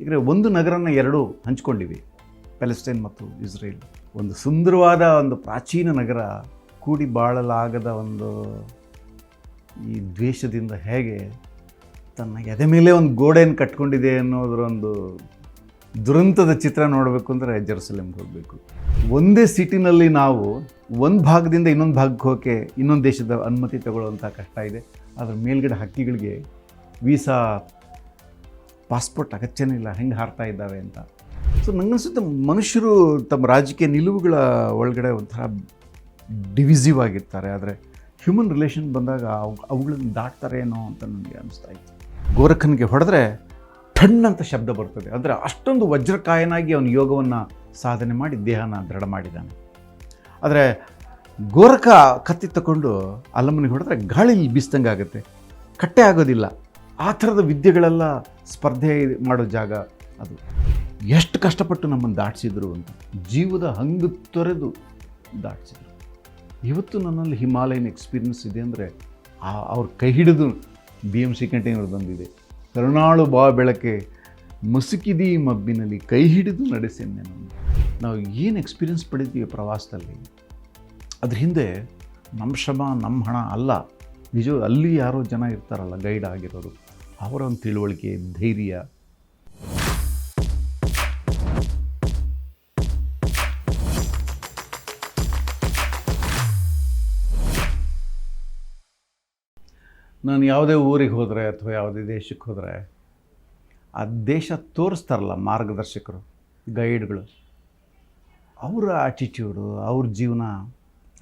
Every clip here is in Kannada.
ಈಗ ಒಂದು ನಗರನ ಎರಡು ಹಂಚ್ಕೊಂಡಿವಿ. ಪ್ಯಾಲೆಸ್ಟೈನ್ ಮತ್ತು ಇಸ್ರೇಲ್. ಒಂದು ಸುಂದರವಾದ ಒಂದು ಪ್ರಾಚೀನ ನಗರ ಕೂಡಿ ಬಾಳಲಾಗದ ಒಂದು ಈ ದ್ವೇಷದಿಂದ ಹೇಗೆ ತನ್ನ ಎದೆ ಮೇಲೆ ಒಂದು ಗೋಡೆಯನ್ನು ಕಟ್ಕೊಂಡಿದೆ ಅನ್ನೋದ್ರ ಒಂದು ದುರಂತದ ಚಿತ್ರ ನೋಡಬೇಕು ಅಂದರೆ ಜೆರುಸಲೇಮ್ಗೆ ಹೋಗಬೇಕು. ಒಂದೇ ಸಿಟಿನಲ್ಲಿ ನಾವು ಒಂದು ಭಾಗದಿಂದ ಇನ್ನೊಂದು ಭಾಗಕ್ಕೆ ಹೋಗೋಕ್ಕೆ ಇನ್ನೊಂದು ದೇಶದ ಅನುಮತಿ ತಗೊಳ್ಳುವಂಥ ಕಷ್ಟ ಇದೆ. ಅದರ ಮೇಲ್ಗಡೆ ಹಕ್ಕಿಗಳಿಗೆ ವೀಸಾ ಪಾಸ್ಪೋರ್ಟ್ ಅಗತ್ಯನೇ ಇಲ್ಲ, ಹೆಂಗೆ ಹಾರ್ತಾ ಇದ್ದಾವೆ ಅಂತ. ಸೊ ನನಗನ್ಸುತ್ತೆ ಮನುಷ್ಯರು ತಮ್ಮ ರಾಜಕೀಯ ನಿಲುವುಗಳ ಒಳಗಡೆ ಒಂಥರ ಡಿವಿಸಿವ್ ಆಗಿರ್ತಾರೆ. ಆದರೆ ಹ್ಯೂಮನ್ ರಿಲೇಷನ್ ಬಂದಾಗ ಅವು, ಅವುಗಳನ್ನು ದಾಟ್ತಾರೆ ಏನೋ ಅಂತ ನನಗೆ ಅನಿಸ್ತಾ ಇತ್ತು. ಗೋರಖನಿಗೆ ಹೊಡೆದ್ರೆ ಅಂತ ಶಬ್ದ ಬರ್ತದೆ. ಅಂದರೆ ಅಷ್ಟೊಂದು ವಜ್ರಕಾಯನಾಗಿ ಅವನು ಯೋಗವನ್ನು ಸಾಧನೆ ಮಾಡಿ ದೇಹನ ದೃಢ ಮಾಡಿದ್ದಾನೆ. ಆದರೆ ಗೋರಖ ಕತ್ತಿ ತಗೊಂಡು ಅಲ್ಲಮ್ಮನಿಗೆ ಹೊಡೆದ್ರೆ ಗಾಳಿ ಬೀಸ್ದಂಗೆ ಆಗುತ್ತೆ ಕಟ್ಟೆ ಆಗೋದಿಲ್ಲ. ಆ ಥರದ ವಿದ್ಯೆಗಳೆಲ್ಲ ಸ್ಪರ್ಧೆ ಮಾಡೋ ಜಾಗ ಅದು. ಎಷ್ಟು ಕಷ್ಟಪಟ್ಟು ನಮ್ಮನ್ನು ದಾಟಿಸಿದ್ರು ಅಂತ. ಜೀವದ ಹಂಗು ತೊರೆದು ದಾಟಿಸಿದ್ರು. ಇವತ್ತು ನನ್ನಲ್ಲಿ ಹಿಮಾಲಯನ್ ಎಕ್ಸ್ಪೀರಿಯನ್ಸ್ ಇದೆ ಅಂದರೆ ಅವ್ರ ಕೈ ಹಿಡಿದು ಬಿ ಎಂ ಸಿ ಕಂಟೈನರ್ ಬಂದಿದೆ. ಕರುಣಾಳು ಬಾ ಬೆಳಕೆ, ಮುಸುಕಿದಿ ಮಬ್ಬಿನಲ್ಲಿ ಕೈ ಹಿಡಿದು ನಡೆಸಿದ್ದೆ ನಾನು. ನಾವು ಏನು ಎಕ್ಸ್ಪೀರಿಯನ್ಸ್ ಪಡಿತೀವಿ ಪ್ರವಾಸದಲ್ಲಿ? ಅದ್ರ ಹಿಂದೆ ನಮ್ಮ ಶ್ರಮ ನಮ್ಮ ಹಣ ಅಲ್ಲ. ನಿಜ ಅಲ್ಲಿ ಯಾರೋ ಜನ ಇರ್ತಾರಲ್ಲ, ಗೈಡ್ ಆಗಿರೋರು. ಅವರ ಒಂದು ತಿಳುವಳಿಕೆ, ಧೈರ್ಯ. ನಾನು ಯಾವುದೇ ಊರಿಗೆ ಹೋದರೆ ಅಥವಾ ಯಾವುದೇ ದೇಶಕ್ಕೆ ಹೋದರೆ, ಆ ದೇಶ ತೋರಿಸ್ತಾರಲ್ಲ ಮಾರ್ಗದರ್ಶಕರು, ಗೈಡ್ಗಳು. ಅವರ ಆಟಿಟ್ಯೂಡು ಅವ್ರ ಜೀವನ,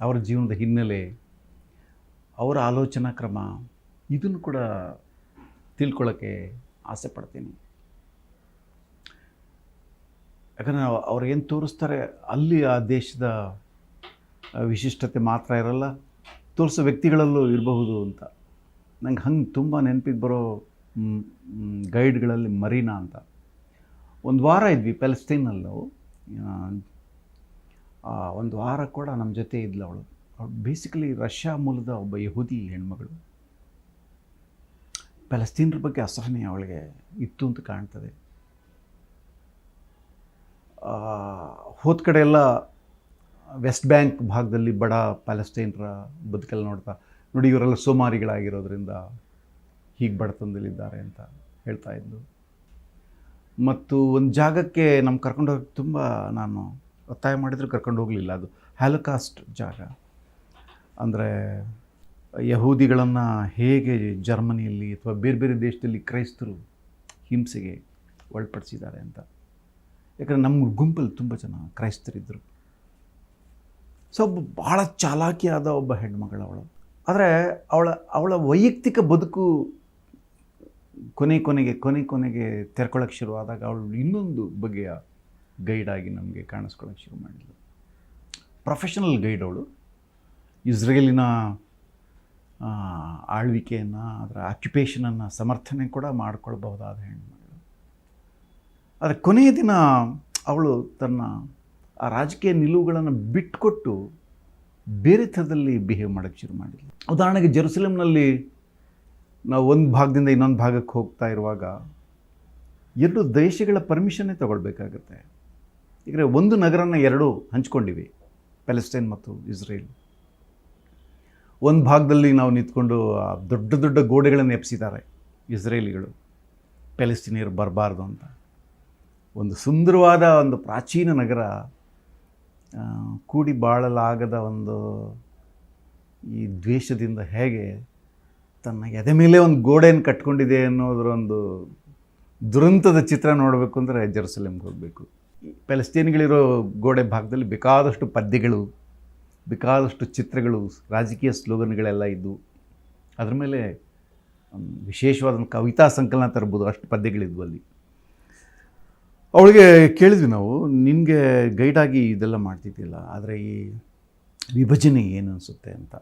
ಅವ್ರ ಜೀವನದ ಹಿನ್ನೆಲೆ, ಅವರ ಆಲೋಚನಾ ಕ್ರಮ, ಇದನ್ನು ಕೂಡ ತಿಳ್ಕೊಳ್ಳೋಕ್ಕೆ ಆಸೆ ಪಡ್ತೀನಿ. ಯಾಕಂದರೆ ಅವ್ರು ಏನು ತೋರಿಸ್ತಾರೆ ಅಲ್ಲಿ ಆ ದೇಶದ ವಿಶಿಷ್ಟತೆ ಮಾತ್ರ ಇರಲ್ಲ ತೋರಿಸೋ ವ್ಯಕ್ತಿಗಳಲ್ಲೂ ಇರಬಹುದು ಅಂತ. ನಂಗೆ ಹಂಗೆ ತುಂಬ ನೆನಪಿಗೆ ಬರೋ ಗೈಡ್ಗಳಲ್ಲಿ ಮರೀನಾ ಅಂತ. ಒಂದು ವಾರ ಇದ್ವಿ ಪ್ಯಾಲೆಸ್ಟೈನಲ್ಲಿ ನಾವು. ಒಂದು ವಾರ ಕೂಡ ನಮ್ಮ ಜೊತೆ ಇದ್ಲು ಅವಳು. ಅವಳು ಬೇಸಿಕಲಿ ರಷ್ಯಾ ಮೂಲದ ಒಬ್ಬ ಯಹೂದಿ ಹೆಣ್ಮಗಳು. ಪ್ಯಾಲೆಸ್ತೀನ್ರ ಬಗ್ಗೆ ಅಸಹನೆ ಅವಳಿಗೆ ಇತ್ತು ಅಂತ ಕಾಣ್ತದೆ. ಹೋದ ಕಡೆ ಎಲ್ಲ ವೆಸ್ಟ್ ಬ್ಯಾಂಕ್ ಭಾಗದಲ್ಲಿ ಬಡ ಪ್ಯಾಲೆಸ್ಟೈನ್ರ ಬದುಕೆಲ್ಲ ನೋಡ್ತಾ, ನೋಡಿ ಇವರೆಲ್ಲ ಸೋಮಾರಿಗಳಾಗಿರೋದ್ರಿಂದ ಹೀಗೆ ಬಡತನದಲ್ಲಿದ್ದಾರೆ ಅಂತ ಹೇಳ್ತಾ ಇದ್ದು ಮತ್ತು ಒಂದು ಜಾಗಕ್ಕೆ ನಮ್ಮ ಕರ್ಕೊಂಡು ಹೋಗಿ ತುಂಬ ನಾನು ಒತ್ತಾಯ ಮಾಡಿದರೂ, ಕರ್ಕೊಂಡು ಹೋಗಲಿಲ್ಲ ಅದು. ಹ್ಯಾಲೋಕಾಸ್ಟ್ ಜಾಗ. ಅಂದರೆ ಯಹೂದಿಗಳನ್ನು ಹೇಗೆ ಜರ್ಮನಿಯಲ್ಲಿ ಅಥವಾ ಬೇರೆ ಬೇರೆ ದೇಶದಲ್ಲಿ ಕ್ರೈಸ್ತರು ಹಿಂಸೆಗೆ ಒಳಪಡಿಸಿದ್ದಾರೆ ಅಂತ. ಯಾಕಂದರೆ ನಮ್ಮ ಗುಂಪಲ್ಲಿ ತುಂಬ ಜನ ಕ್ರೈಸ್ತರಿದ್ದರು. ಸೊ ಒಬ್ಬ ಭಾಳ ಚಾಲಾಕಿಯಾದ ಒಬ್ಬ ಹೆಣ್ಮಗಳು ಅವಳು. ಆದರೆ ಅವಳ ಅವಳ ವೈಯಕ್ತಿಕ ಬದುಕು ಕೊನೆ ಕೊನೆಗೆ ಕೊನೆ ಕೊನೆಗೆ ತೆರ್ಕೊಳ್ಳೋಕೆ ಶುರುವಾದಾಗ ಅವಳು ಇನ್ನೊಂದು ಬಗೆಯ ಗೈಡಾಗಿ ನಮಗೆ ಕಾಣಿಸ್ಕೊಳ್ಳೋಕ್ಕೆ ಶುರು ಮಾಡಿದ್ಲು. ಪ್ರೊಫೆಷನಲ್ ಗೈಡ್ ಅವಳು. ಇಸ್ರೇಲಿನ ಆಳ್ವಿಕೆಯನ್ನು, ಅದರ ಆಕ್ಯುಪೇಷನನ್ನು ಸಮರ್ಥನೆ ಕೂಡ ಮಾಡ್ಕೊಳ್ಬಹುದಾದ ಹೆಣ್ಮಗಳು ಆದರೆ ಕೊನೆಯ ದಿನ ಅವಳು ತನ್ನ ಆ ರಾಜಕೀಯ ನಿಲುವುಗಳನ್ನು ಬಿಟ್ಟುಕೊಟ್ಟು ಬೇರೆ ಥರದಲ್ಲಿ ಬಿಹೇವ್ ಮಾಡೋಕ್ಕೆ ಶುರು ಮಾಡಿದ್ಲು. ಉದಾಹರಣೆಗೆ ಜೆರುಸಲೇಮ್ನಲ್ಲಿ ನಾವು ಒಂದು ಭಾಗದಿಂದ ಇನ್ನೊಂದು ಭಾಗಕ್ಕೆ ಹೋಗ್ತಾ ಇರುವಾಗ ಎರಡು ದೇಶಗಳ ಪರ್ಮಿಷನ್ನೇ ತಗೊಳ್ಬೇಕಾಗತ್ತೆ. ಈಗ ಒಂದು ನಗರನ ಎರಡು ಹಂಚ್ಕೊಂಡಿವಿ ಪ್ಯಾಲೆಸ್ಟೈನ್ ಮತ್ತು ಇಸ್ರೇಲ್ ಒಂದು ಭಾಗದಲ್ಲಿ ನಾವು ನಿಂತ್ಕೊಂಡು ದೊಡ್ಡ ದೊಡ್ಡ ಗೋಡೆಗಳನ್ನು ಎಪ್ಸಿದ್ದಾರೆ ಇಸ್ರೇಲಿಗಳು ಪ್ಯಾಲೆಸ್ಟಿನಿಯರ್ ಬರಬಾರ್ದು ಅಂತ. ಒಂದು ಸುಂದರವಾದ ಒಂದು ಪ್ರಾಚೀನ ನಗರ ಕೂಡಿ ಬಾಳಲಾಗದ ಒಂದು ಈ ದ್ವೇಷದಿಂದ ಹೇಗೆ ತನ್ನ ಎದೆ ಮೇಲೆ ಒಂದು ಗೋಡೆಯನ್ನು ಕಟ್ಕೊಂಡಿದೆ ಅನ್ನೋದ್ರ ಒಂದು ದುರಂತದ ಚಿತ್ರ ನೋಡಬೇಕು ಅಂದರೆ ಜೆರುಸಲೇಮ್ಗೆ ಹೋಗಬೇಕು. ಪ್ಯಾಲೆಸ್ತೀನ್ಗಳಿರೋ ಗೋಡೆ ಭಾಗದಲ್ಲಿ ಬೇಕಾದಷ್ಟು ಪದ್ಯಗಳು ಬೇಕಾದಷ್ಟು ಚಿತ್ರಗಳು, ರಾಜಕೀಯ ಸ್ಲೋಗನ್ಗಳೆಲ್ಲ ಇದ್ದು, ಅದ್ರ ಮೇಲೆ ವಿಶೇಷವಾದ ಕವಿತಾ ಸಂಕಲನ ತರ್ಬೋದು, ಅಷ್ಟು ಪದ್ಯಗಳಿದ್ವು ಅಲ್ಲಿ. ಅವಳಿಗೆ ಕೇಳಿದ್ವಿ ನಾವು, ನಿನಗೆ ಗೈಡಾಗಿ ಇದೆಲ್ಲ ಮಾಡ್ತಿದ್ದಿಲ್ಲ ಆದರೆ ಈ ವಿಭಜನೆ ಏನು ಅನಿಸುತ್ತೆ ಅಂತ.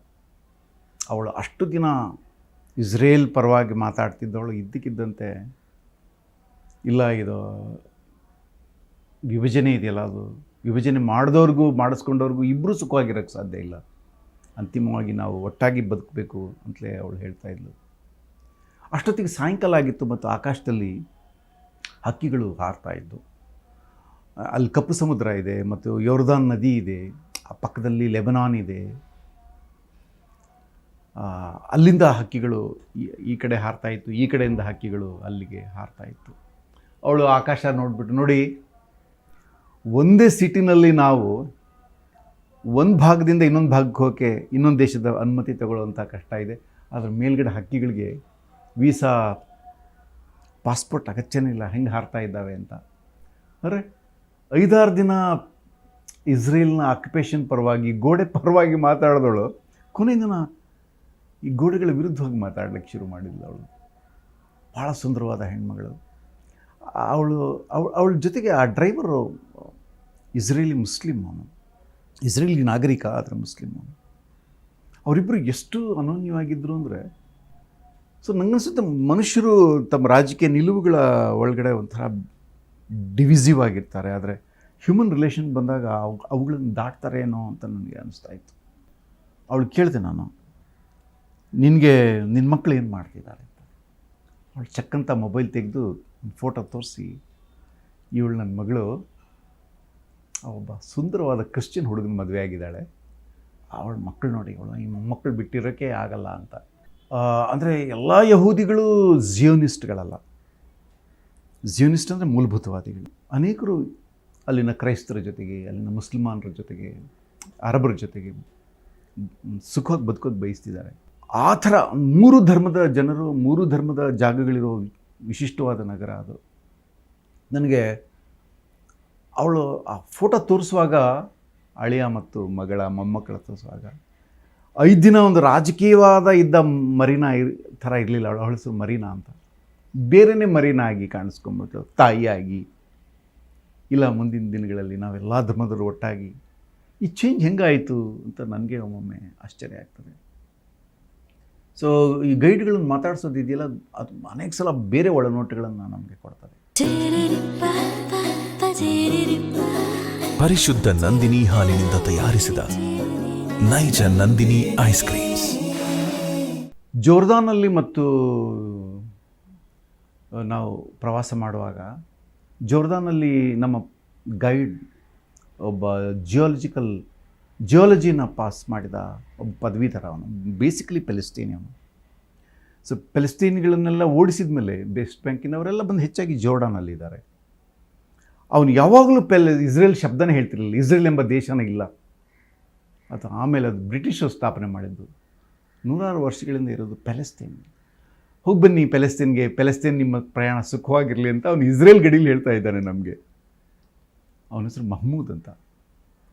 ಅವಳು ಅಷ್ಟು ದಿನ ಇಸ್ರೇಲ್ ಪರವಾಗಿ ಮಾತಾಡ್ತಿದ್ದವಳು, ಇದ್ದಕ್ಕಿದ್ದಂತೆ, ಇಲ್ಲ ಇದು ವಿಭಜನೆ ಇದೆಯಲ್ಲ ಅದು ವಿಭಜನೆ ಮಾಡಿದವ್ರಿಗೂ, ಮಾಡಿಸ್ಕೊಂಡವ್ರಿಗೂ ಇಬ್ಬರೂ ಸುಖವಾಗಿರೋಕ್ಕೆ ಸಾಧ್ಯ ಇಲ್ಲ. ಅಂತಿಮವಾಗಿ ನಾವು ಒಟ್ಟಾಗಿ ಬದುಕಬೇಕು ಅಂತಲೇ ಅವಳು ಹೇಳ್ತಾ ಇದ್ಲು. ಅಷ್ಟೊತ್ತಿಗೆ ಸಾಯಂಕಾಲ ಆಗಿತ್ತು ಮತ್ತು ಆಕಾಶದಲ್ಲಿ ಹಕ್ಕಿಗಳು ಹಾರ್ತಾ ಇದ್ದವು ಅಲ್ಲಿ ಕಪ್ಪು ಸಮುದ್ರ ಇದೆ ಮತ್ತು ಯೋರ್ದಾನ್ ನದಿ ಇದೆ, ಆ ಪಕ್ಕದಲ್ಲಿ ಲೆಬನಾನ್ ಇದೆ. ಅಲ್ಲಿಂದ ಹಕ್ಕಿಗಳು ಈ- ಈ ಕಡೆ ಹಾರ್ತಾ ಇತ್ತು, ಈ ಕಡೆಯಿಂದ ಹಕ್ಕಿಗಳು ಅಲ್ಲಿಗೆ ಹಾರ್ತಾ ಇತ್ತು. ಅವಳು ಆಕಾಶ ನೋಡಿಬಿಟ್ಟು, ನೋಡಿ ಒಂದೇ ಸಿಟಿನಲ್ಲಿ ನಾವು ಒಂದು ಭಾಗದಿಂದ ಇನ್ನೊಂದು ಭಾಗಕ್ಕೆ ಹೋಗೋಕ್ಕೆ ಇನ್ನೊಂದು ದೇಶದ ಅನುಮತಿ ತಗೊಳ್ಳುವಂಥ ಕಷ್ಟ ಇದೆ. ಅದರ ಮೇಲ್ಗಡೆ ಹಕ್ಕಿಗಳಿಗೆ ವೀಸಾ, ಪಾಸ್ಪೋರ್ಟ್ ಅಗತ್ಯನೇ ಇಲ್ಲ. ಹೆಂಗೆ ಹಾರ್ತಾ ಇದ್ದಾವೆ ಅಂತ. ಅಂದರೆ ಐದಾರು ದಿನ ಇಸ್ರೇಲ್ನ ಆಕ್ಯುಪೇಷನ್ ಪರವಾಗಿ, ಗೋಡೆ ಪರವಾಗಿ ಮಾತಾಡಿದವಳು ಕೊನೆಯ ದಿನ ಈ ಗೋಡೆಗಳ ವಿರುದ್ಧವಾಗಿ ಮಾತಾಡ್ಲಿಕ್ಕೆ ಶುರು ಮಾಡಿದ್ಲು ಅವಳು. ಭಾಳ ಸುಂದರವಾದ ಹೆಣ್ಮಗಳು. ಅವಳು ಅವಳು, ಅವಳ ಜೊತೆಗೆ ಆ ಡ್ರೈವರು ಇಸ್ರೇಲಿ ಮುಸ್ಲಿಮ್ ಅವನು. ಇಸ್ರೇಲಿ ನಾಗರಿಕ ಆದರೆ ಮುಸ್ಲಿಮ್ ಅವನು. ಅವರಿಬ್ಬರು ಎಷ್ಟು ಅನೋನ್ಯವಾಗಿದ್ದರು ಅಂದರೆ, ಸೊ ನನಗನ್ಸುತ್ತೆ ಮನುಷ್ಯರು ತಮ್ಮ ರಾಜಕೀಯ ನಿಲುವುಗಳ ಒಳಗಡೆ ಒಂಥರ ಡಿವಿಸಿವ್ ಆಗಿರ್ತಾರೆ. ಆದರೆ ಹ್ಯೂಮನ್ ರಿಲೇಷನ್ ಬಂದಾಗ ಅವು, ಅವುಗಳನ್ನು ದಾಟ್ತಾರೇನೋ ಅಂತ ನನಗೆ ಅನಿಸ್ತಾ ಇತ್ತು. ಅವಳು ಕೇಳಿದೆ ನಾನು, ನಿನಗೆ ನಿನ್ನ ಮಕ್ಕಳು ಏನು ಮಾಡ್ತಿದ್ದಾರೆ? ಅಂತ ಅವಳು ಚಕ್ಕಂತ ಮೊಬೈಲ್ ತೆಗೆದು ಫೋಟೋ ತೋರಿಸಿ, ಇವಳು ನನ್ನ ಮಗಳು ಒಬ್ಬ ಸುಂದರವಾದ ಕ್ರಿಶ್ಚಿಯನ್ ಹುಡುಗನ ಮದುವೆ ಆಗಿದ್ದಾಳೆ. ಅವಳ ಮಕ್ಕಳು ನೋಡಿ, ಅವಳು, ಈ ಮಕ್ಕಳು ಬಿಟ್ಟಿರೋಕ್ಕೆ ಆಗಲ್ಲ ಅಂತ. ಅಂದರೆ ಎಲ್ಲ ಯಹೂದಿಗಳು ಜಿಯೋನಿಸ್ಟ್ಗಳಲ್ಲ ಜಿಯೋನಿಸ್ಟ್ ಅಂದರೆ ಮೂಲಭೂತವಾದಿಗಳು. ಅನೇಕರು ಅಲ್ಲಿನ ಕ್ರೈಸ್ತರ ಜೊತೆಗೆ, ಅಲ್ಲಿನ ಮುಸ್ಲಿಮಾನರ ಜೊತೆಗೆ, ಅರಬರ ಜೊತೆಗೆ ಸುಖವಾಗಿ ಬದುಕೋದು ಬಯಸ್ತಿದ್ದಾರೆ. ಆ ಥರ ಮೂರು ಧರ್ಮದ ಜನರು, ಮೂರು ಧರ್ಮದ ಜಾಗಗಳಿರೋ ವಿಶಿಷ್ಟವಾದ ನಗರ ಅದು. ನನಗೆ ಅವಳು ಆ ಫೋಟೋ ತೋರಿಸುವಾಗ ಅಳಿಯ ಮತ್ತು ಮಗಳ ಮೊಮ್ಮಕ್ಕಳ ತೋರಿಸುವಾಗ ಐದು ದಿನ ಒಂದು ರಾಜಕೀಯವಾದ ಇದ್ದ ಮರೀನಾ ಇರ್- ಥರ ಇರಲಿಲ್ಲ ಅವಳು. ಅವಳ ಹೆಸರು ಮರೀನಾ ಅಂತ. ಬೇರೆಯೇ ಮರೀನಾ ಆಗಿ ಕಾಣಿಸ್ಕೊಂಬಿಟ್ಟು ತಾಯಿಯಾಗಿ, ಇಲ್ಲ ಮುಂದಿನ ದಿನಗಳಲ್ಲಿ ನಾವೆಲ್ಲ ಧರ್ಮದವರು ಒಟ್ಟಾಗಿ, ಈ ಚೇಂಜ್ ಹೆಂಗಾಯಿತು ಅಂತ ನನಗೆ ಒಮ್ಮೊಮ್ಮೆ ಆಶ್ಚರ್ಯ ಆಗ್ತದೆ. ಸೊ ಈ ಗೈಡ್ಗಳನ್ನು ಮಾತಾಡಿಸೋದಿದೆಯಲ್ಲ, ಅದು ಅನೇಕ ಸಲ ಬೇರೆ ಒಳನೋಟಗಳನ್ನು ನಮಗೆ ಕೊಡ್ತದೆ. ಪರಿಶುದ್ಧ ನಂದಿನಿ ಹಾಲಿನಿಂದ ತಯಾರಿಸಿದ ನೈಜ ನಂದಿನಿ ಐಸ್ ಕ್ರೀಮ್ಸ್. ಜೋರ್ದಾನಲ್ಲಿ ಮತ್ತು ನಾವು ಪ್ರವಾಸ ಮಾಡುವಾಗ ಜೋರ್ದಾನಲ್ಲಿ ನಮ್ಮ ಗೈಡ್ ಒಬ್ಬ ಜಿಯಾಲಜಿಕಲ್, ಜಿಯಾಲಜಿನ ಪಾಸ್ ಮಾಡಿದ ಒಬ್ಬ ಪದವೀಧರ ಅವನು, ಬೇಸಿಕಲಿ ಪೆಲೆಸ್ತೀನಿಯವನು ಸೊ, ಪೆಲೆಸ್ತೀನ್ಗಳನ್ನೆಲ್ಲ ಓಡಿಸಿದ ಮೇಲೆ ಬೆಸ್ಟ್ ಬ್ಯಾಂಕಿನವರೆಲ್ಲ ಬಂದು ಹೆಚ್ಚಾಗಿ ಜೋರ್ಡಾನಲ್ಲಿದ್ದಾರೆ. ಅವನು ಯಾವಾಗಲೂ ಪೆಲ್, ಇಸ್ರೇಲ್ ಶಬ್ದನೇ ಹೇಳ್ತಿರಲಿಲ್ಲ. ಇಸ್ರೇಲ್ ಎಂಬ ದೇಶನೇ ಇಲ್ಲ. ಅದು ಆಮೇಲೆ ಅದು ಬ್ರಿಟಿಷರು ಸ್ಥಾಪನೆ ಮಾಡಿದ್ದು. ನೂರಾರು ವರ್ಷಗಳಿಂದ ಇರೋದು ಪ್ಯಾಲೆಸ್ತೀನ್. ಹೋಗಿ ಬನ್ನಿ ಪ್ಯಾಲೆಸ್ತೀನ್ಗೆ, ಪ್ಯಾಲೆಸ್ತೀನ್ ನಿಮ್ಮ ಪ್ರಯಾಣ ಸುಖವಾಗಿರಲಿ ಅಂತ ಅವನು ಇಸ್ರೇಲ್ ಗಡೀಲಿ ಹೇಳ್ತಾ ಇದ್ದಾನೆ ನಮಗೆ. ಅವನ ಹೆಸರು ಮಹಮೂದ್ ಅಂತ.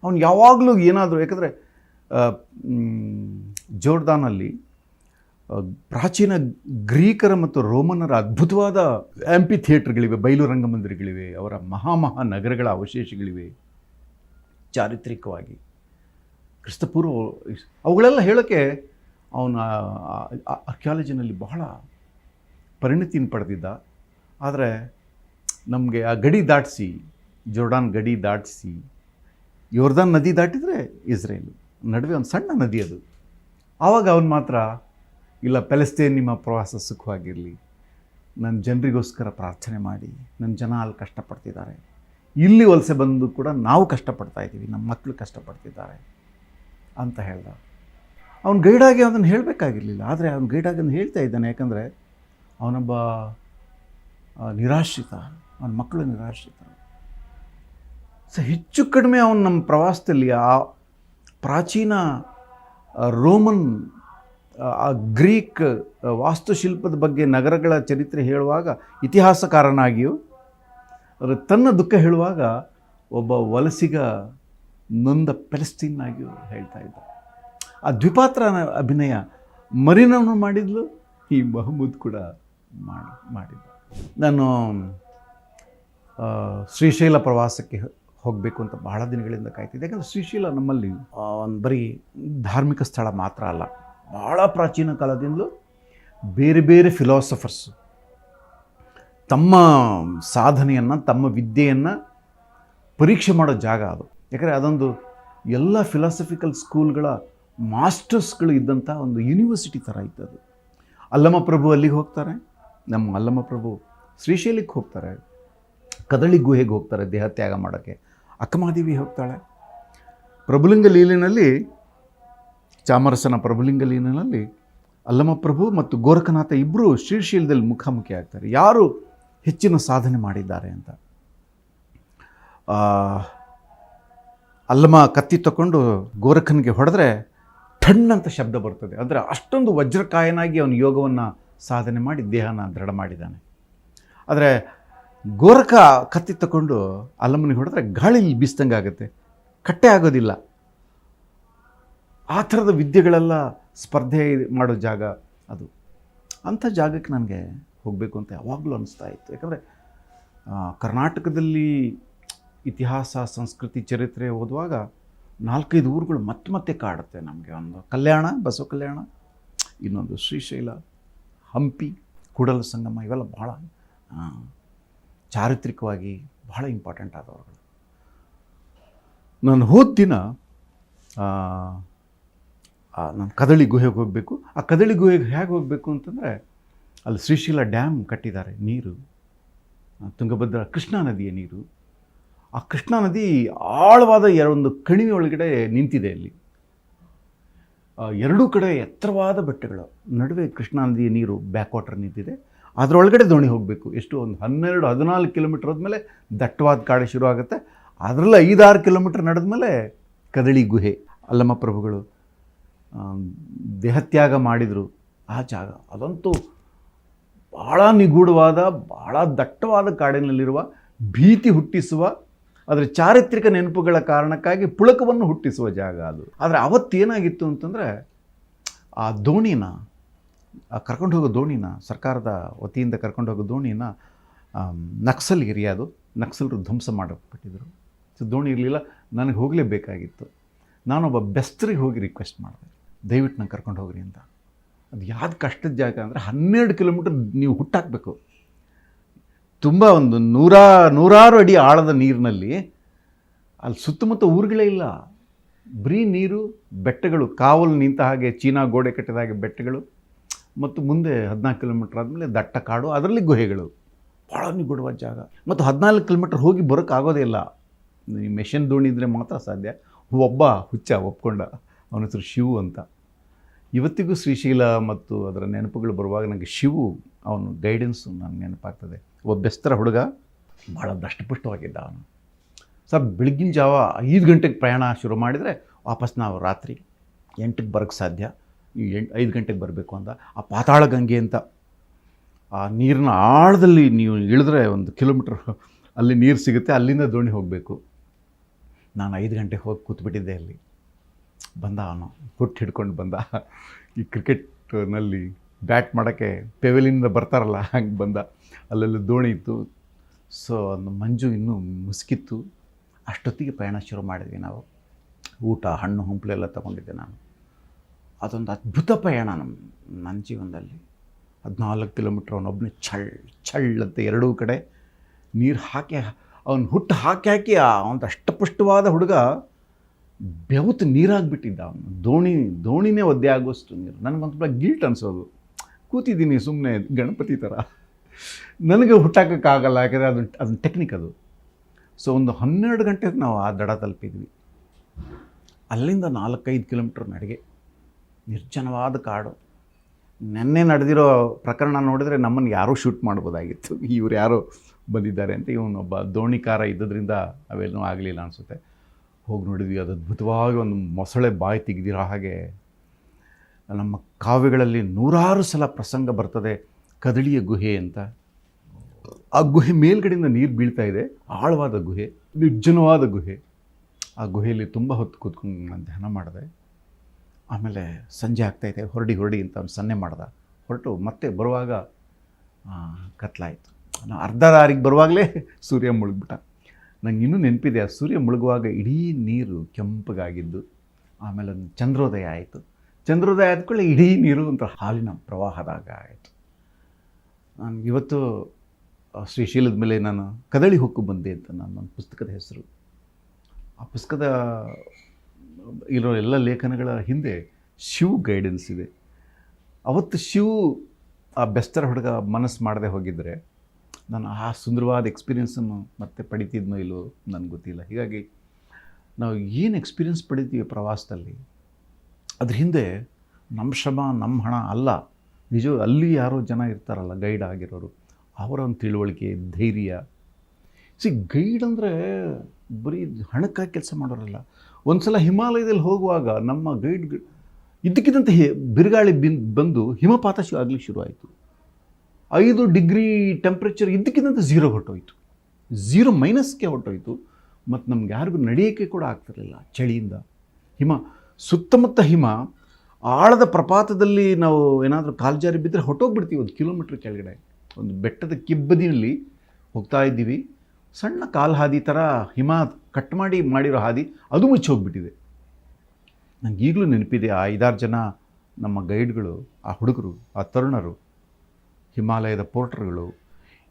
ಅವನು ಯಾವಾಗಲೂ ಏನಾದರೂ, ಯಾಕಂದರೆ ಜೋರ್ದಾನಲ್ಲಿ ಪ್ರಾಚೀನ ಗ್ರೀಕರ ಮತ್ತು ರೋಮನರ ಅದ್ಭುತವಾದ ಆ್ಯಂಪಿ ಥಿಯೇಟ್ರ್ಗಳಿವೆ ಬಯಲು ರಂಗಮಂದಿರಗಳಿವೆ, ಅವರ ಮಹಾ ಮಹಾ ನಗರಗಳ ಅವಶೇಷಗಳಿವೆ. ಚಾರಿತ್ರಿಕವಾಗಿ. ಕ್ರಿಸ್ತಪೂರ್ವ ಅವುಗಳೆಲ್ಲ ಹೇಳೋಕ್ಕೆ ಅವನ ಆರ್ಕಿಯಾಲಜಿನಲ್ಲಿ ಬಹಳ ಪರಿಣತಿಯನ್ನು ಪಡೆದಿದ್ದ. ಆದರೆ ನಮಗೆ ಆ ಗಡಿ ದಾಟಿಸಿ, ಜೋರ್ಡಾನ್ ಗಡಿ ದಾಟಿಸಿ, ಯೋರ್ದಾನ್ ನದಿ ದಾಟಿದರೆ ಇಸ್ರೇಲ್, ನಡುವೆ ಒಂದು ಸಣ್ಣ ನದಿ ಅದು. ಆವಾಗ ಅವನು ಮಾತ್ರ ಇಲ್ಲ ಪ್ಯಾಲೆಸ್ತೇನ್ ನಿಮ್ಮ ಪ್ರವಾಸ ಸುಖವಾಗಿರಲಿ. ನನ್ನ ಜನರಿಗೋಸ್ಕರ ಪ್ರಾರ್ಥನೆ ಮಾಡಿ ನನ್ನ ಜನ ಅಲ್ಲಿ ಕಷ್ಟಪಡ್ತಿದ್ದಾರೆ. ಇಲ್ಲಿ ವಲಸೆ ಬಂದು ಕೂಡ ನಾವು ಕಷ್ಟಪಡ್ತಾ ಇದ್ದೀವಿ ನಮ್ಮ ಮಕ್ಕಳು ಕಷ್ಟಪಡ್ತಿದ್ದಾರೆ ಅಂತ ಹೇಳ್ದ. ಅವನು ಗೈಡಾಗಿ ಅದನ್ನು ಹೇಳಬೇಕಾಗಿರಲಿಲ್ಲ, ಆದರೆ ಅವ್ನು ಗೈಡಾಗಿ ಅದನ್ನು ಹೇಳ್ತಾ ಇದ್ದಾನೆ, ಯಾಕಂದರೆ ಅವನೊಬ್ಬ ನಿರಾಶ್ರಿತ, ಅವನ ಮಕ್ಕಳು ನಿರಾಶ್ರಿತ. ಸೊ ಹೆಚ್ಚು ಕಡಿಮೆ ಅವನು ನಮ್ಮ ಪ್ರವಾಸದಲ್ಲಿ ಆ ಪ್ರಾಚೀನ ರೋಮನ್ ಆ, ಗ್ರೀಕ್ ವಾಸ್ತುಶಿಲ್ಪದ ಬಗ್ಗೆ ನಗರಗಳ ಚರಿತ್ರೆ ಹೇಳುವಾಗ ಇತಿಹಾಸಕಾರನಾಗಿಯೂ ಅದು ತನ್ನ ದುಃಖ ಹೇಳುವಾಗ ಒಬ್ಬ ವಲಸಿಗ ನೊಂದ ಪೆಲೆಸ್ತೀನ್ನಾಗಿಯೂ ಹೇಳ್ತಾ ಇದ್ದ ಆ ದ್ವಿಪಾತ್ರ ಅಭಿನಯ ಮರಿನವನು ಮಾಡಿದ್ಲು ಈ ಮಹಮೂದ್ ಕೂಡ ಮಾಡಿ ಮಾಡಿದ್ದ ನಾನು ಶ್ರೀಶೈಲ ಪ್ರವಾಸಕ್ಕೆ ಹೋಗಬೇಕು ಅಂತ ಬಹಳ ದಿನಗಳಿಂದ ಕಾಯ್ತಿದ್ದೆ. ಯಾಕಂದರೆ ಶ್ರೀಶೈಲ ನಮ್ಮಲ್ಲಿ ಒಂದು ಬರೀ ಧಾರ್ಮಿಕ ಸ್ಥಳ ಮಾತ್ರ ಅಲ್ಲ. ಭಾಳ ಪ್ರಾಚೀನ ಕಾಲದಿಂದಲೂ ಬೇರೆ ಬೇರೆ ಫಿಲಾಸಫರ್ಸು ತಮ್ಮ ಸಾಧನೆಯನ್ನು, ತಮ್ಮ ವಿದ್ಯೆಯನ್ನು ಪರೀಕ್ಷೆ ಮಾಡೋ ಜಾಗ ಅದು. ಯಾಕಂದರೆ ಅದೊಂದು ಎಲ್ಲ ಫಿಲಾಸಫಿಕಲ್ ಸ್ಕೂಲ್ಗಳ ಮಾಸ್ಟರ್ಸ್ಗಳು ಇದ್ದಂಥ ಒಂದು ಯೂನಿವರ್ಸಿಟಿ ಥರ ಇತ್ತು ಅದು. ಅಲ್ಲಮ ಪ್ರಭು ಅಲ್ಲಿಗೆ ಹೋಗ್ತಾರೆ, ನಮ್ಮ ಅಲ್ಲಮ ಪ್ರಭು ಶ್ರೀಶೈಲಕ್ಕೆ ಹೋಗ್ತಾರೆ, ಕದಳಿ ಗುಹೆಗೆ ಹೋಗ್ತಾರೆ ದೇಹ ತ್ಯಾಗ ಮಾಡೋಕ್ಕೆ ಅಕ್ಕಮಹಾದೇವಿ ಹೋಗ್ತಾಳೆ. ಪ್ರಭುಲಿಂಗ ಲೀಲೆನಲ್ಲಿ ಚಾಮರಸನ ಪ್ರಭುಲಿಂಗ ಅಲ್ಲಮ ಪ್ರಭು ಮತ್ತು ಗೋರಖನಾಥ ಇಬ್ಬರು ಶ್ರೀಶೀಲದಲ್ಲಿ ಮುಖಾಮುಖಿ ಆಗ್ತಾರೆ. ಯಾರು ಹೆಚ್ಚಿನ ಸಾಧನೆ ಮಾಡಿದ್ದಾರೆ ಅಂತ? ಅಲ್ಲಮ ಕತ್ತಿ ತಗೊಂಡು ಗೋರಖನಿಗೆ ಹೊಡೆದ್ರೆ ಅಂತ ಶಬ್ದ ಬರ್ತದೆ. ಅಂದರೆ ಅಷ್ಟೊಂದು ವಜ್ರಕಾಯನಾಗಿ ಅವನು ಯೋಗವನ್ನು ಸಾಧನೆ ಮಾಡಿ ದೇಹನ ದೃಢ ಮಾಡಿದ್ದಾನೆ. ಆದರೆ ಗೋರಖ ಕತ್ತಿ ತಗೊಂಡು ಅಲ್ಲಮ್ಮನಿಗೆ ಹೊಡೆದ್ರೆ ಗಾಳಿಲಿ ಬೀಸ್ದಂಗೆ ಆಗುತ್ತೆ ಕಟ್ಟೆ ಆಗೋದಿಲ್ಲ. ಆ ಥರದ ವಿದ್ಯೆಗಳೆಲ್ಲ ಸ್ಪರ್ಧೆ ಮಾಡೋ ಜಾಗ ಅದು. ಅಂಥ ಜಾಗಕ್ಕೆ ನನಗೆ ಹೋಗಬೇಕು ಅಂತ ಯಾವಾಗಲೂ ಅನಿಸ್ತಾ ಇತ್ತು. ಯಾಕಂದರೆ ಕರ್ನಾಟಕದಲ್ಲಿ ಇತಿಹಾಸ, ಸಂಸ್ಕೃತಿ, ಚರಿತ್ರೆ ಓದುವಾಗ ನಾಲ್ಕೈದು ಊರುಗಳು ಮತ್ತೆ ಮತ್ತೆ ಕಾಡುತ್ತೆ ನಮಗೆ. ಒಂದು ಕಲ್ಯಾಣ, ಬಸವ ಕಲ್ಯಾಣ, ಇನ್ನೊಂದು ಶ್ರೀಶೈಲ, ಹಂಪಿ, ಕೂಡಲ ಸಂಗಮ ಇವೆಲ್ಲ ಭಾಳ ಚಾರಿತ್ರಿಕವಾಗಿ ಬಹಳ ಇಂಪಾರ್ಟೆಂಟ್ ಆದವರುಗಳು. ನಾನು ಹೋದ ದಿನ ನಾನು ಕದಳಿ ಗುಹೆಗೆ ಹೋಗಬೇಕು. ಆ ಕದಳಿ ಗುಹೆಗೆ ಹೇಗೆ ಹೋಗಬೇಕು ಅಂತಂದರೆ ಅಲ್ಲಿ ಶ್ರೀಶೀಲ ಡ್ಯಾಮ್ ಕಟ್ಟಿದ್ದಾರೆ ನೀರು. ತುಂಗಭದ್ರ ಕೃಷ್ಣಾ ನದಿಯ ನೀರು. ಆ ಕೃಷ್ಣಾ ನದಿ ಆಳವಾದ ಒಂದು ಕಣಿವೆ ಒಳಗಡೆ ನಿಂತಿದೆ ಅಲ್ಲಿ. ಎರಡೂ ಕಡೆ ಎತ್ತರವಾದ ಬೆಟ್ಟಗಳು. ನಡುವೆ ಕೃಷ್ಣಾ ನದಿಯ ನೀರು ಬ್ಯಾಕ್ ವಾಟರ್ ನಿಂತಿದೆ. ಅದರೊಳಗಡೆ ದೋಣಿ ಹೋಗಬೇಕು. ಎಷ್ಟು ಒಂದು ಹನ್ನೆರಡು, ಹದಿನಾಲ್ಕು ಕಿಲೋಮೀಟ್ರ್ ಆದಮೇಲೆ ದಟ್ಟವಾದ ಕಾಡೆ ಶುರು ಆಗುತ್ತೆ. ಅದರಲ್ಲಿ ಐದಾರು ಕಿಲೋಮೀಟ್ರ್ ನಡೆದ್ಮೇಲೆ ಕದಳಿ ಗುಹೆ. ಅಲ್ಲಮ್ಮ ಪ್ರಭುಗಳು ದೇಹತ್ಯಾಗ ಮಾಡಿದರು. ಆ ಜಾಗ, ಅದಂತೂ ಭಾಳ ನಿಗೂಢವಾದ ಭಾಳ ದಟ್ಟವಾದ ಕಾಡಿನಲ್ಲಿರುವ, ಭೀತಿ ಹುಟ್ಟಿಸುವ, ಅದರ ಚಾರಿತ್ರಿಕ ನೆನಪುಗಳ ಕಾರಣಕ್ಕಾಗಿ ಪುಳಕವನ್ನು ಹುಟ್ಟಿಸುವ ಜಾಗ ಅದು. ಆದರೆ ಅವತ್ತೇನಾಗಿತ್ತು ಅಂತಂದರೆ, ಆ ದೋಣಿನ, ಆ ಕರ್ಕೊಂಡು ಹೋಗೋ ದೋಣಿನ, ಸರ್ಕಾರದ ವತಿಯಿಂದ ಕರ್ಕೊಂಡು ಹೋಗೋ ದೋಣಿನ ನಕ್ಸಲ್ ಏರಿಯಾ ಅದು, ನಕ್ಸಲರು ಧ್ವಂಸ ಮಾಡಿಬಿಟ್ಟಿದ್ರು ಸೊ ದೋಣಿ ಇರಲಿಲ್ಲ, ನನಗೆ ಹೋಗಲೇಬೇಕಾಗಿತ್ತು. ನಾನೊಬ್ಬ ಬೆಸ್ಟ್ರಿಗೆ ಹೋಗಿ ರಿಕ್ವೆಸ್ಟ್ ಮಾಡಿದೆ. ದಯವಿಟ್ಟು ನಂಗೆ ಕರ್ಕೊಂಡು ಹೋಗ್ರಿ ಅಂತ. ಅದು ಯಾವ್ದು ಕಷ್ಟದ ಜಾಗ ಅಂದರೆ ಹನ್ನೆರಡು ಕಿಲೋಮೀಟ್ರ್ ನೀವು ಹುಟ್ಟಾಕಬೇಕು. ತುಂಬ ಒಂದು ನೂರ, ನೂರಾರು ಅಡಿ ಆಳದ ನೀರಿನಲ್ಲಿ ಅಲ್ಲಿ ಸುತ್ತಮುತ್ತ ಊರುಗಳೇ ಇಲ್ಲ. ಬರೀ ನೀರು, ಬೆಟ್ಟಗಳು, ಕಾವಲು ನಿಂತ ಹಾಗೆ ಚೀನಾ ಗೋಡೆ ಕಟ್ಟಿದ ಹಾಗೆ ಬೆಟ್ಟಗಳು, ಮತ್ತು ಮುಂದೆ ಹದಿನಾಲ್ಕು ಕಿಲೋಮೀಟ್ರ್ ಆದಮೇಲೆ ದಟ್ಟ ಕಾಡು, ಅದರಲ್ಲಿ ಗುಹೆಗಳು. ಭಾಳ ನಿಗೂಢವಾದ ಜಾಗ. ಮತ್ತು ಹದಿನಾಲ್ಕು ಕಿಲೋಮೀಟ್ರ್ ಹೋಗಿ ಬರೋಕ್ಕಾಗೋದೇ ಇಲ್ಲ. ಮೆಷಿನ್ ದೋಣಿ ಇದ್ದರೆ ಮಾತ್ರ ಸಾಧ್ಯ. ಒಬ್ಬ ಹುಚ್ಚ ಒಪ್ಕೊಂಡ. ಅವನ ಹೆಸರು ಶಿವು ಅಂತ. ಇವತ್ತಿಗೂ ಶ್ರೀಶೈಲ ಮತ್ತು ಅದರ ನೆನಪುಗಳು ಬರುವಾಗ ನನಗೆ ಶಿವು ಅವನು ಗೈಡೆನ್ಸು ನನಗೆ ನೆನಪಾಗ್ತದೆ. ಒಬ್ಬ ಬೆಸ್ತರ ಹುಡುಗ ಭಾಳ ದಷ್ಟಪುಷ್ಟವಾಗಿದ್ದ ಅವನು. ಸರ್, ಬೆಳಗಿನ ಜಾವ ಐದು ಗಂಟೆಗೆ ಪ್ರಯಾಣ ಶುರು ಮಾಡಿದರೆ ವಾಪಸ್ ನಾವು ರಾತ್ರಿ ಎಂಟಕ್ಕೆ ಬರೋಕ್ಕೆ ಸಾಧ್ಯ. ನೀವು ಎಂಟು, ಐದು ಗಂಟೆಗೆ ಬರಬೇಕು ಅಂತ ಆ ಪಾತಾಳ ಗಂಗೆ ಅಂತ. ಆ ನೀರಿನ ಆಳದಲ್ಲಿ ನೀವು ಇಳಿದ್ರೆ ಒಂದು ಕಿಲೋಮೀಟ್ರ್ ಅಲ್ಲಿ ನೀರು ಸಿಗುತ್ತೆ, ಅಲ್ಲಿಂದ ದೋಣಿ ಹೋಗಬೇಕು. ನಾನು ಐದು ಗಂಟೆಗೆ ಹೋಗಿ ಕೂತ್ಬಿಟ್ಟಿದ್ದೆ ಅಲ್ಲಿ. ಬಂದ ಅವನು ಹುಟ್ಟು ಹಿಡ್ಕೊಂಡು ಬಂದ. ಈ ಕ್ರಿಕೆಟ್ನಲ್ಲಿ ಬ್ಯಾಟ್ ಮಾಡೋಕ್ಕೆ ಪೆವೆಲಿಂದ ಬರ್ತಾರಲ್ಲ, ಹಂಗೆ ಬಂದ. ಅಲ್ಲೆಲ್ಲ ದೋಣಿ ಇತ್ತು. ಸೊ ಮಂಜು ಇನ್ನೂ ಮುಸುಕಿತ್ತು. ಅಷ್ಟೊತ್ತಿಗೆ ಪ್ರಯಾಣ ಶುರು ಮಾಡಿದ್ವಿ ನಾವು. ಊಟ, ಹಣ್ಣು, ಹಂಪಲು ಎಲ್ಲ ತೊಗೊಂಡಿದ್ದೆ ನಾನು. ಅದೊಂದು ಅದ್ಭುತ ಪ್ರಯಾಣ ನಮ್ಮ ನನ್ನ ಜೀವನದಲ್ಲಿ. ಹದಿನಾಲ್ಕು ಕಿಲೋಮೀಟ್ರ್ ಅವನೊಬ್ಬನೇ ಛಳ್ ಛಳ್ ಅಂತ ಎರಡೂ ಕಡೆ ನೀರು ಹಾಕಿ, ಅವನು ಹುಟ್ಟು ಹಾಕಿ ಹಾಕಿ ಆ ಒಂದು ಅಷ್ಟಪುಷ್ಟವಾದ ಹುಡುಗ ಬೆವತ್ತು ನೀರಾಗ್ಬಿಟ್ಟಿದ್ದ ಅವನು. ದೋಣಿ, ದೋಣಿನೇ ಒದ್ದೆ ಆಗೋಷ್ಟು ನೀರು. ಸ್ವಲ್ಪ ಗಿಲ್ಟ್ ಅನಿಸೋದು. ಕೂತಿದ್ದೀನಿ ಸುಮ್ಮನೆ ಗಣಪತಿ ಥರ ನನಗೆ ಹುಟ್ಟಾಕೋಕ್ಕಾಗಲ್ಲ ಯಾಕಂದರೆ ಅದು ಅದನ್ನ ಟೆಕ್ನಿಕ್ ಅದು. ಸೊ ಒಂದು ಹನ್ನೆರಡು ಗಂಟೆಗೆ ನಾವು ಆ ದಡ ತಲುಪಿದ್ವಿ. ಅಲ್ಲಿಂದ ನಾಲ್ಕೈದು ಕಿಲೋಮೀಟ್ರ್ ನಡಿಗೆ. ನಿರ್ಜನವಾದ ಕಾಡು. ನೆನ್ನೆ ನಡೆದಿರೋ ಪ್ರಕರಣ ನೋಡಿದರೆ ನಮ್ಮನ್ನು ಯಾರೂ ಶೂಟ್ ಮಾಡ್ಬೋದಾಗಿತ್ತು. ಇವ್ರು ಯಾರೋ ಬಂದಿದ್ದಾರೆ ಅಂತ. ಇವನೊಬ್ಬ ದೋಣಿಕಾರ ಇದ್ದದ್ರಿಂದ ಅವೆಲ್ಲೂ ಆಗಲಿಲ್ಲ ಅನಿಸುತ್ತೆ. ಹೋಗಿ ನೋಡಿದ್ವಿ. ಅದು ಅದ್ಭುತವಾಗಿ ಒಂದು ಮೊಸಳೆ ಬಾಯಿ ತೆಗೆದಿರೋ ಹಾಗೆ ನಮ್ಮ ಕಾವ್ಯಗಳಲ್ಲಿ ನೂರಾರು ಸಲ ಪ್ರಸಂಗ ಬರ್ತದೆ, ಕದಳಿಯ ಗುಹೆ ಅಂತ. ಆ ಗುಹೆ ಮೇಲ್ಗಡೆಯಿಂದ ನೀರು ಬೀಳ್ತಾ ಇದೆ, ಆಳವಾದ ಗುಹೆ, ನಿರ್ಜನವಾದ ಗುಹೆ. ಆ ಗುಹೆಯಲ್ಲಿ ತುಂಬ ಹೊತ್ತು ಕೂತ್ಕೊಂಡು ನಾನು ಧ್ಯಾನ ಮಾಡಿದೆ. ಆಮೇಲೆ ಸಂಜೆ ಆಗ್ತಾಯಿದೆ ಹೊರಡಿ ಹೊರಡಿ ಅಂತ ಅವ್ನು ಸನ್ನೆ ಮಾಡ್ದ. ಹೊರಟು ಮತ್ತೆ ಬರುವಾಗ ಕತ್ಲಾಯಿತು. ನಾನು ಅರ್ಧ ದಾರಿಗೆ ಬರುವಾಗಲೇ ಸೂರ್ಯ ಮುಳುಗ್ಬಿಟ್ಟ. ನಂಗೆ ಇನ್ನೂ ನೆನಪಿದೆ, ಆ ಸೂರ್ಯ ಮುಳುಗುವಾಗ ಇಡೀ ನೀರು ಕೆಂಪಗಾಗಿದ್ದು, ಆಮೇಲೆ ಒಂದು ಚಂದ್ರೋದಯ ಆಯಿತು. ಚಂದ್ರೋದಯ ಆದ್ಕೊಳ್ಳಿ ಇಡೀ ನೀರು ಒಂಥರ ಹಾಲಿನ ಪ್ರವಾಹದಾಗ ಆಯಿತು. ನಾನು ಇವತ್ತು ಶ್ರೀಶೈಲದ ಮೇಲೆ ನಾನು ಕದಳಿ ಹೊಕ್ಕು ಬಂದೆ ಅಂತ ನಾನು ನನ್ನ ಪುಸ್ತಕದ ಹೆಸರು. ಆ ಪುಸ್ತಕದ, ಇರೋ ಎಲ್ಲ ಲೇಖನಗಳ ಹಿಂದೆ ಶಿವ್ ಗೈಡೆನ್ಸ್ ಇದೆ. ಅವತ್ತು ಶಿವ್ ಆ ಬೆಸ್ತರ ಹುಡುಗ ಮನಸ್ಸು ಮಾಡದೆ ಹೋಗಿದ್ದರೆ ನಾನು ಆ ಸುಂದರವಾದ ಎಕ್ಸ್ಪೀರಿಯೆನ್ಸನ್ನು ಮತ್ತೆ ಪಡಿತಿದ್ನೋ ಇಲ್ಲೋ ನನಗೆ ಗೊತ್ತಿಲ್ಲ. ಹೀಗಾಗಿ ನಾವು ಏನು ಎಕ್ಸ್ಪೀರಿಯೆನ್ಸ್ ಪಡಿತೀವಿ ಪ್ರವಾಸದಲ್ಲಿ? ಅದ್ರ ಹಿಂದೆ ನಮ್ಮ ಶ್ರಮ ನಮ್ಮ ಹಣ ಅಲ್ಲ. ನಿಜ ಅಲ್ಲಿ ಯಾರೋ ಜನ ಇರ್ತಾರಲ್ಲ, ಗೈಡ್ ಆಗಿರೋರು. ಅವರ ಒಂದು ತಿಳುವಳಿಕೆ, ಧೈರ್ಯ. ಸಿ ಗೈಡ್ ಅಂದರೆ ಬರೀ ಹಣಕ್ಕಾಗಿ ಕೆಲಸ ಮಾಡೋರಲ್ಲ. ಒಂದು ಸಲ ಹಿಮಾಲಯದಲ್ಲಿ ಹೋಗುವಾಗ ನಮ್ಮ ಗೈಡ್ ಇದ್ದಕ್ಕಿದ್ದಂತೆ ಬಿರುಗಾಳಿ ಬಿನ್, ಬಂದು ಹಿಮಪಾತ ಶು, ಆಗಲಿಕ್ಕೆ ಶುರುವಾಯಿತು. ಐದು ಡಿಗ್ರಿ ಟೆಂಪ್ರೇಚರ್ ಇದ್ದಕ್ಕಿಂತ ಝೀರೋ ಹೊಟ್ಟೋಯ್ತು ಝೀರೋ ಮೈನಸ್ಗೆ ಹೊಟ್ಟೋಯ್ತು ಮತ್ತು ನಮ್ಗೆ ಯಾರಿಗೂ ನಡೆಯೋಕ್ಕೆ ಕೂಡ ಆಗ್ತಿರಲಿಲ್ಲ ಚಳಿಯಿಂದ. ಹಿಮ, ಸುತ್ತಮುತ್ತ ಹಿಮ, ಆಳದ ಪ್ರಪಾತದಲ್ಲಿ ನಾವು ಏನಾದರೂ ಕಾಲ್ಜಾರಿ ಬಿದ್ದರೆ ಹೊಟ್ಟೋಗ್ಬಿಡ್ತೀವಿ ಒಂದು ಕಿಲೋಮೀಟ್ರ್ ಕೆಳಗಡೆ. ಒಂದು ಬೆಟ್ಟದ ಕಿಬ್ಬದಿನಲ್ಲಿ ಹೋಗ್ತಾ ಇದ್ದೀವಿ. ಸಣ್ಣ ಕಾಲು ಹಾದಿ ಥರ ಹಿಮ ಕಟ್ ಮಾಡಿ ಮಾಡಿರೋ ಹಾದಿ ಅದು ಮುಚ್ಚಿ ಹೋಗ್ಬಿಟ್ಟಿದೆ. ನಂಗೆ ಈಗಲೂ ನೆನಪಿದೆ ಆ ಐದಾರು ಜನ ನಮ್ಮ ಗೈಡ್ಗಳು, ಆ ಹುಡುಗರು, ಆ ತರುಣರು ಹಿಮಾಲಯದ ಪೋರ್ಟರ್ಗಳು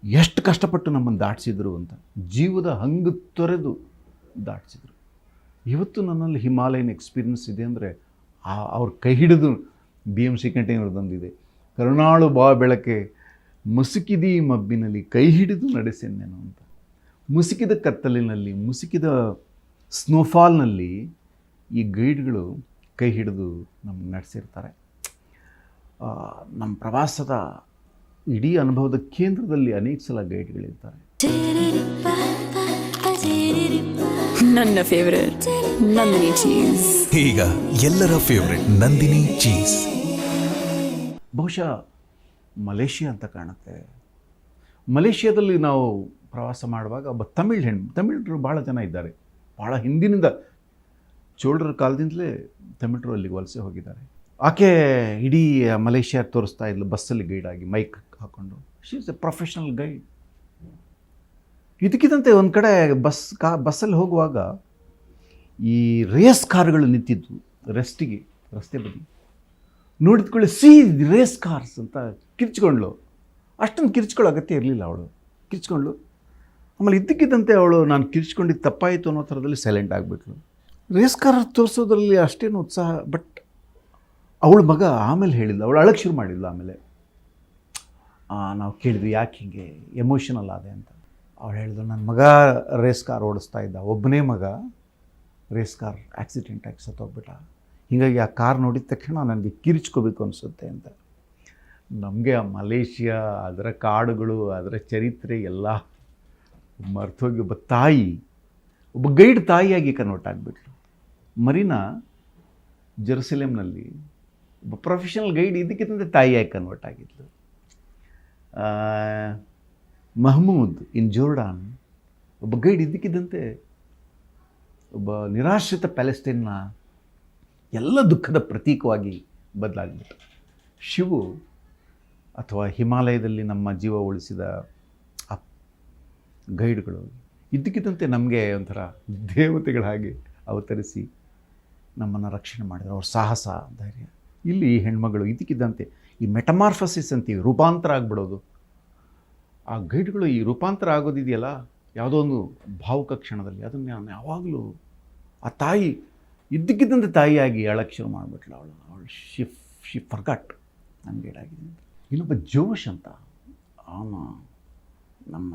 ಎಷ್ಟು ಕಷ್ಟಪಟ್ಟು ನಮ್ಮನ್ನು ದಾಟಿಸಿದ್ರು ಅಂತ, ಜೀವದ ಹಂಗು ತೊರೆದು ದಾಟಿಸಿದ್ರು. ಇವತ್ತು ನನ್ನಲ್ಲಿ ಹಿಮಾಲಯನ್ ಎಕ್ಸ್ಪೀರಿಯನ್ಸ್ ಇದೆ ಅಂದರೆ ಅವ್ರ ಕೈ ಹಿಡಿದು ಬಿ ಎಂ ಸಿ ಕಂಟೈನರ್ದೊಂದಿದೆ ಕರುಣಾಳು ಬಾ ಬೆಳಕೆ, ಮುಸುಕಿದಿ ಮಬ್ಬಿನಲ್ಲಿ ಕೈ ಹಿಡಿದು ನಡೆಸೆನ್ನೇನು ಅಂತ. ಮುಸುಕಿದ ಕತ್ತಲಿನಲ್ಲಿ, ಮುಸುಕಿದ ಸ್ನೋಫಾಲ್ನಲ್ಲಿ ಈ ಗೈಡ್ಗಳು ಕೈ ಹಿಡಿದು ನಮ್ಗೆ ನಡೆಸಿರ್ತಾರೆ. ನಮ್ಮ ಪ್ರವಾಸದ ಇಡೀ ಅನುಭವದ ಕೇಂದ್ರದಲ್ಲಿ ಅನೇಕ ಸಲ ಗೈಡ್ಗಳಿರ್ತಾರೆ. ನನ್ನ ಫೇವರೇಟ್ ನಂದಿನಿ ಚೀಸ್ ಈಗ ಎಲ್ಲರ ಫೇವರೇಟ್ ನಂದಿನಿ ಚೀಸ್ ಬಹುಶಃ ಮಲೇಷಿಯಾ ಅಂತ ಕಾಣುತ್ತೆ. ಮಲೇಷಿಯಾದಲ್ಲಿ ನಾವು ಪ್ರವಾಸ ಮಾಡುವಾಗ ಒಬ್ಬ ತಮಿಳ್ ಹೆಣ್ಣು ತಮಿಳರು ಭಾಳ ಜನ ಇದ್ದಾರೆ. ಭಾಳ ಹಿಂದಿನಿಂದ ಚೋಳರ ಕಾಲದಿಂದಲೇ ತಮಿಳರು ಅಲ್ಲಿಗೆ ವಲಸೆ ಹೋಗಿದ್ದಾರೆ. ಆಕೆ ಇಡೀ ಮಲೇಷಿಯಾ ತೋರಿಸ್ತಾ ಇದ್ಲು ಬಸ್ಸಲ್ಲಿ ಗೈಡಾಗಿ ಆಗಿ ಮೈಕ್ ಹಾಕ್ಕೊಂಡು she is a professional guide ಇದಕ್ಕಿದಂತೆ ಒಂದು ಕಡೆ ಬಸ್ ಕಾ, ಬಸ್ಸಲ್ಲಿ ಹೋಗುವಾಗ ಈ ರೇಸ್ ಕಾರ್ಗಳು ನಿಂತಿದ್ವು. ರೆಸ್ಟಿಗೆ ರಸ್ತೆ ಬದಿ. ನೋಡಿದ್ಕೊಳ್ಳಿ ಸಿ ರೇಸ್ ಕಾರ್ಸ್ ಅಂತ ಕಿರ್ಚ್ಕೊಂಡ್ಳು. ಅಷ್ಟೊಂದು ಕಿರ್ಚ್ಕೊಳ್ಳೋ ಅಗತ್ಯ ಇರಲಿಲ್ಲ ಅವಳು. ಕಿರ್ಚ್ಕೊಂಡ್ಳು. ಆಮೇಲೆ ಇದ್ದಕ್ಕಿದ್ದಂತೆ ಅವಳು, ನಾನು ಕಿರ್ಚ್ಕೊಂಡಿದ್ದು ತಪ್ಪಾಯಿತು ಅನ್ನೋ ಥರದಲ್ಲಿ ಸೈಲೆಂಟ್ ಆಗಿಬಿಟ್ಲು. ರೇಸ್ ಕಾರ್ ತೋರಿಸೋದ್ರಲ್ಲಿ ಅಷ್ಟೇನು ಉತ್ಸಾಹ ಬಟ್ ಅವಳ ಮಗ ಆಮೇಲೆ ಹೇಳಿಲ್ಲ ಅವಳು ಅಳಕ್ಕೆ ಶುರು ಮಾಡಿಲ್ಲ ಆಮೇಲೆ. ನಾವು ಕೇಳಿದ್ವಿ, ಯಾಕೆ ಹಿಂಗೆ ಎಮೋಷನಲ್ ಆದೆ ಅಂತ. ಅವ್ರು ಹೇಳಿದ್ರು ನನ್ನ ಮಗ ರೇಸ್ ಕಾರ್ ಓಡಿಸ್ತಾ ಇದ್ದ ಒಬ್ಬನೇ ಮಗ ರೇಸ್ ಕಾರ್ ಆಕ್ಸಿಡೆಂಟ್ ಆಗಿ ಸತ್ತೋಗ್ಬಿಟ್ಟ. ಹೀಗಾಗಿ ಆ ಕಾರ್ ನೋಡಿದ ತಕ್ಷಣ ನನಗೆ ಕಿರಿಚ್ಕೋಬೇಕು ಅನಿಸುತ್ತೆ ಅಂತ. ನಮಗೆ ಆ ಮಲೇಷಿಯಾ, ಅದರ ಕಾಡುಗಳು, ಅದರ ಚರಿತ್ರೆ ಎಲ್ಲ ಮರ್ತೋಗಿ ಒಬ್ಬ ತಾಯಿ, ಒಬ್ಬ ಗೈಡ್ ತಾಯಿಯಾಗಿ ಕನ್ವರ್ಟ್ ಆಗಿಬಿಟ್ಲು. ಮರೀನಾ ಜೆರುಸಲೇಮ್ನಲ್ಲಿ ಒಬ್ಬ ಪ್ರೊಫೆಷನಲ್ ಗೈಡ್ ಇದಕ್ಕಿಂತ ತಾಯಿಯಾಗಿ ಕನ್ವರ್ಟ್ ಆಗಿದ್ಲು. ಮಹಮೂದ್ ಇನ್ ಜೋರ್ಡಾನ್ ಒಬ್ಬ ಗೈಡ್ ಇದ್ದಕ್ಕಿದ್ದಂತೆ ಒಬ್ಬ ನಿರಾಶ್ರಿತ ಪ್ಯಾಲೆಸ್ಟೈನ್ನ ಎಲ್ಲ ದುಃಖದ ಪ್ರತೀಕವಾಗಿ ಬದಲಾಗ್ಬಿಟ್ಟು ಶಿವು ಅಥವಾ ಹಿಮಾಲಯದಲ್ಲಿ ನಮ್ಮ ಜೀವ ಉಳಿಸಿದ ಆ ಗೈಡ್ಗಳು ಇದ್ದಕ್ಕಿದ್ದಂತೆ ನಮಗೆ ಒಂಥರ ದೇವತೆಗಳ ಹಾಗೆ ಅವತರಿಸಿ ನಮ್ಮನ್ನು ರಕ್ಷಣೆ ಮಾಡಿದ್ರು. ಅವ್ರ ಸಾಹಸ, ಧೈರ್ಯ. ಇಲ್ಲಿ ಹೆಣ್ಮಗಳು ಇದ್ದಕ್ಕಿದ್ದಂತೆ ಈ ಮೆಟಮಾರ್ಫಸಿಸ್ ಅಂತೀವಿ, ರೂಪಾಂತರ ಆಗ್ಬಿಡೋದು. ಆ ಗೈಡ್ಗಳು ಈ ರೂಪಾಂತರ ಆಗೋದಿದೆಯಲ್ಲ, ಯಾವುದೋ ಒಂದು ಭಾವುಕ ಕ್ಷಣದಲ್ಲಿ, ಅದನ್ನು ನಾನು ಯಾವಾಗಲೂ ಆ ತಾಯಿ, ಇದ್ದಕ್ಕಿದ್ದಂತೆ ತಾಯಿಯಾಗಿ ಹೇಳಕ್ಕೆ ಶುರು ಮಾಡಿಬಿಟ್ಲು ಅವಳು. ಅವಳು ಶಿಫ್ ಶಿ ಫರ್ಗಟ್ ನನ್ನ ಗೈಡಾಗಿದೆ ಅಂತ ಇನ್ನೊಬ್ಬ ಜೋಶ್ ಅಂತ, ಅವನು ನಮ್ಮ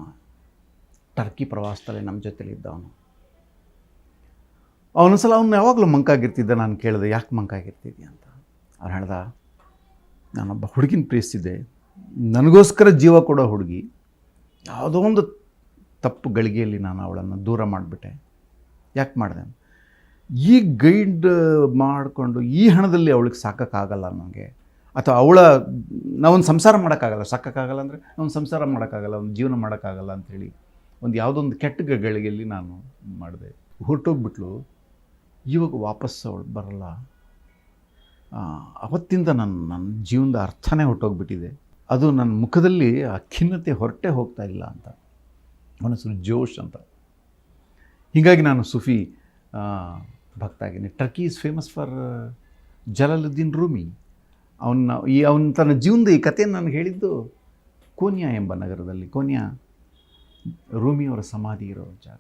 ಟರ್ಕಿ ಪ್ರವಾಸದಲ್ಲಿ ನಮ್ಮ ಜೊತೆಲಿದ್ದ ಅವನು ಅವನೊಂದ್ಸಲ ಅವನು ಯಾವಾಗಲೂ ಮಂಕಾಗಿರ್ತಿದ್ದ, ನಾನು ಕೇಳಿದೆ, ಯಾಕೆ ಮಂಕಾಗಿರ್ತಿದ್ಯಾ ಅಂತ. ಅವ್ರು ಹೇಳ್ದ ನಾನೊಬ್ಬ ಹುಡುಗಿನ ಪ್ರೀತಿಸಿದ್ದೆ ನನಗೋಸ್ಕರ ಜೀವ ಕೊಡೋ ಹುಡುಗಿ, ಯಾವುದೋ ಒಂದು ತಪ್ಪು ಗಳಿಗೆಯಲ್ಲಿ ನಾನು ಅವಳನ್ನು ದೂರ ಮಾಡಿಬಿಟ್ಟೆ. ಯಾಕೆ ಮಾಡಿದೆ? ಈ ಗೈಡ್ ಮಾಡಿಕೊಂಡು ಈ ಹಣದಲ್ಲಿ ಅವಳಿಗೆ ಸಾಕೋಕ್ಕಾಗಲ್ಲ ನನಗೆ. ಅಥವಾ ಅವಳ, ನಾವೊಂದು ಸಂಸಾರ ಮಾಡೋಕ್ಕಾಗಲ್ಲ, ಸಾಕೋಕ್ಕಾಗಲ್ಲ ಅಂದರೆ ನಾವೊಂದು ಸಂಸಾರ ಮಾಡೋಕ್ಕಾಗಲ್ಲ, ಒಂದು ಜೀವನ ಮಾಡೋಕ್ಕಾಗಲ್ಲ ಅಂಥೇಳಿ ಒಂದು ಯಾವುದೊಂದು ಕೆಟ್ಟ ಗಳಿಗೆಯಲ್ಲಿ ನಾನು ಮಾಡಿದೆ. ಹೊರಟೋಗ್ಬಿಟ್ಲು, ಇವಾಗ ವಾಪಸ್ಸು ಅವಳು ಬರಲ್ಲ. ಅವತ್ತಿಂದ ನನ್ನ ನನ್ನ ಜೀವನದ ಅರ್ಥನೇ ಹೊರಟೋಗ್ಬಿಟ್ಟಿದೆ. ಅದು ನನ್ನ ಮುಖದಲ್ಲಿ ಆ ಖಿನ್ನತೆ ಹೊರಟೇ ಹೋಗ್ತಾ ಇಲ್ಲ ಅಂತ. ಹೆಸರು ಜೋಶ್ ಅಂತ. ಹೀಗಾಗಿ ನಾನು ಸುಫಿ ಭಕ್ತ ಆಗಿದ್ದೀನಿ Turkey is famous for Jalaluddin Rumi ಅವನ್ನ, ಈ, ಅವನ ತನ್ನ ಜೀವನದ ಈ ಕಥೆಯನ್ನು ನಾನು ಹೇಳಿದ್ದು ಕೋನ್ಯಾ ಎಂಬ ನಗರದಲ್ಲಿ. ಕೋನ್ಯಾ ರೂಮಿಯವರ ಸಮಾಧಿ ಇರೋ ಜಾಗ.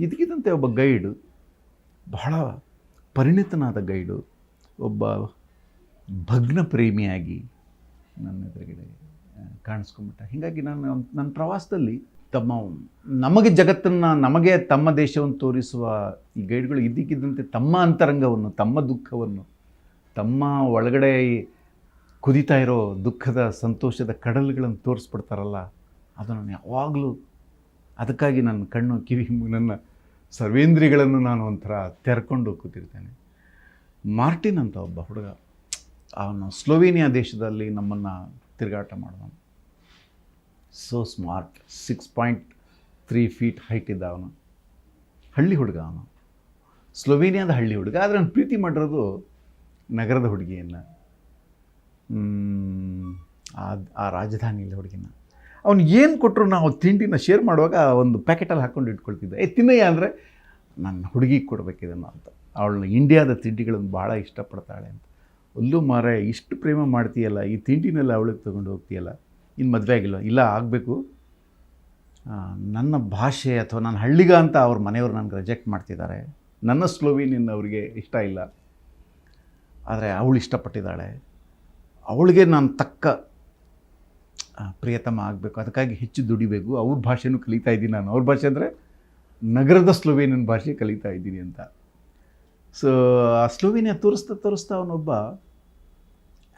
ಇದಕ್ಕಿದ್ದಂತೆ ಒಬ್ಬ ಗೈಡು, ಬಹಳ ಪರಿಣಿತನಾದ ಗೈಡು, ಒಬ್ಬ ಭಗ್ನ ಪ್ರೇಮಿಯಾಗಿ ನನ್ನ ಎದುರುಗಡೆ ಕಾಣಿಸ್ಕೊಂಬಿಟ್ಟ ಹೀಗಾಗಿ ನಾನು ನನ್ನ ಪ್ರವಾಸದಲ್ಲಿ ತಮ್ಮ, ನಮಗೆ ಜಗತ್ತನ್ನು, ನಮಗೆ ತಮ್ಮ ದೇಶವನ್ನು ತೋರಿಸುವ ಈ ಗೈಡ್ಗಳು ಇದ್ದಕ್ಕಿದ್ದಂತೆ ತಮ್ಮ ಅಂತರಂಗವನ್ನು, ತಮ್ಮ ದುಃಖವನ್ನು, ತಮ್ಮ ಒಳಗಡೆ ಕುದಿತಾ ಇರೋ ದುಃಖದ, ಸಂತೋಷದ ಕಡಲುಗಳನ್ನು ತೋರಿಸ್ಬಿಡ್ತಾರಲ್ಲ ಅದು ನಾನು ಯಾವಾಗಲೂ ಅದಕ್ಕಾಗಿ ನನ್ನ ಕಣ್ಣು, ಕಿವಿ, ನನ್ನ ಸರ್ವೇಂದ್ರಿಗಳನ್ನು ನಾನು ಒಂಥರ ತೆರ್ಕೊಂಡು ಕೂತಿರ್ತೇನೆ. ಮಾರ್ಟಿನ್ ಅಂತ ಒಬ್ಬ ಹುಡುಗ ಅವನು ಸ್ಲೋವೇನಿಯಾ ದೇಶದಲ್ಲಿ ನಮ್ಮನ್ನು ತಿರುಗಾಟ ಮಾಡಿದವನು. So smart six point three feet height ಇದ್ದ ಅವನು. ಹಳ್ಳಿ ಹುಡುಗ ಅವನು. ಸ್ಲೋವೇನಿಯಾದ ಹಳ್ಳಿ ಹುಡುಗ, ಆದರೆ ಅವನು ಪ್ರೀತಿ ಮಾಡಿರೋದು ನಗರದ ಹುಡುಗಿಯನ್ನು. ಆ ರಾಜಧಾನಿಯಲ್ಲಿ ಹುಡುಗಿನ ಅವ್ನು ಏನು ಕೊಟ್ಟರು ನಾವು ತಿಂಡಿನ ಶೇರ್ ಮಾಡುವಾಗ ಒಂದು ಪ್ಯಾಕೆಟಲ್ಲಿ ಹಾಕ್ಕೊಂಡು ಇಟ್ಕೊಳ್ತಿದ್ದೆ. ಏ, ತಿನ್ನಯ್ಯ ಅಂದರೆ, ನನ್ನ ಹುಡುಗಿಗೆ ಕೊಡಬೇಕಿದನ್ನು ಅಂತ. ಅವಳು ಇಂಡಿಯಾದ ತಿಂಡಿಗಳನ್ನು ಭಾಳ ಇಷ್ಟಪಡ್ತಾಳೆ ಅಂತ. ಅಲ್ಲೂ ಮಾರೆ, ಇಷ್ಟು ಪ್ರೇಮ ಮಾಡ್ತೀಯಲ್ಲ, ಈ ತಿಂಡಿನೆಲ್ಲ ಅವಳಿಗೆ ತೊಗೊಂಡು ಹೋಗ್ತೀಯಲ್ಲ, ಇನ್ನು ಮದುವೆ ಆಗಿಲ್ಲ ಇಲ್ಲ, ಆಗಬೇಕು. ನನ್ನ ಭಾಷೆ ಅಥವಾ ನನ್ನ ಹಳ್ಳಿಗ ಅಂತ ಅವ್ರ ಮನೆಯವರು ನನಗೆ ರಿಜೆಕ್ಟ್ ಮಾಡ್ತಿದ್ದಾರೆ. ನನ್ನ ಸ್ಲೋವಿನಿಯನ್ ಅವರಿಗೆ ಇಷ್ಟ ಇಲ್ಲ. ಆದರೆ ಅವಳು ಇಷ್ಟಪಟ್ಟಿದ್ದಾಳೆ. ಅವಳಿಗೆ ನಾನು ತಕ್ಕ ಪ್ರಿಯತಮ ಆಗಬೇಕು. ಅದಕ್ಕಾಗಿ ಹೆಚ್ಚು ದುಡಿಬೇಕು. ಅವ್ರ ಭಾಷೆನೂ ಕಲಿತಾ ಇದ್ದೀನಿ ನಾನು. ಅವ್ರ ಭಾಷೆ ಅಂದರೆ ನಗರದ ಸ್ಲೋವೇನಿಯನ್ ಭಾಷೆ ಕಲಿತಾ ಇದ್ದೀನಿ ಅಂತ. ಸೊ ಆ ಸ್ಲೋವಿನಿಯಾ ತೋರಿಸ್ತಾ ತೋರಿಸ್ತಾ ಅವನೊಬ್ಬ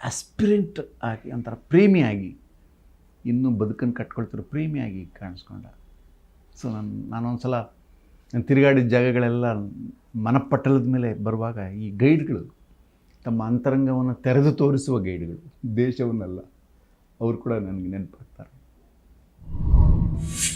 ಆಸ್ಪಿರೆಂಟ್ ಆಗಿ, ಒಂಥರ ಪ್ರೇಮಿಯಾಗಿ, ಇನ್ನೂ ಬದುಕನ್ನು ಕಟ್ಕೊಳ್ತಿರೋ ಪ್ರೇಮಿಯಾಗಿ ಕಾಣಿಸ್ಕೊಂಡ. ಸೊ ನಾನು ನಾನೊಂದು ಸಲ ನಾನು ತಿರುಗಾಡಿದ ಜಾಗಗಳೆಲ್ಲ ಮನಪಟ್ಟಲದ ಮೇಲೆ ಬರುವಾಗ ಈ ಗೈಡ್ಗಳು ತಮ್ಮ ಅಂತರಂಗವನ್ನು ತೆರೆದು ತೋರಿಸುವ ಗೈಡ್ಗಳು, ದೇಶವನ್ನೆಲ್ಲ, ಅವರು ಕೂಡ ನನಗೆ ನೆನಪಾಗ್ತಾರೆ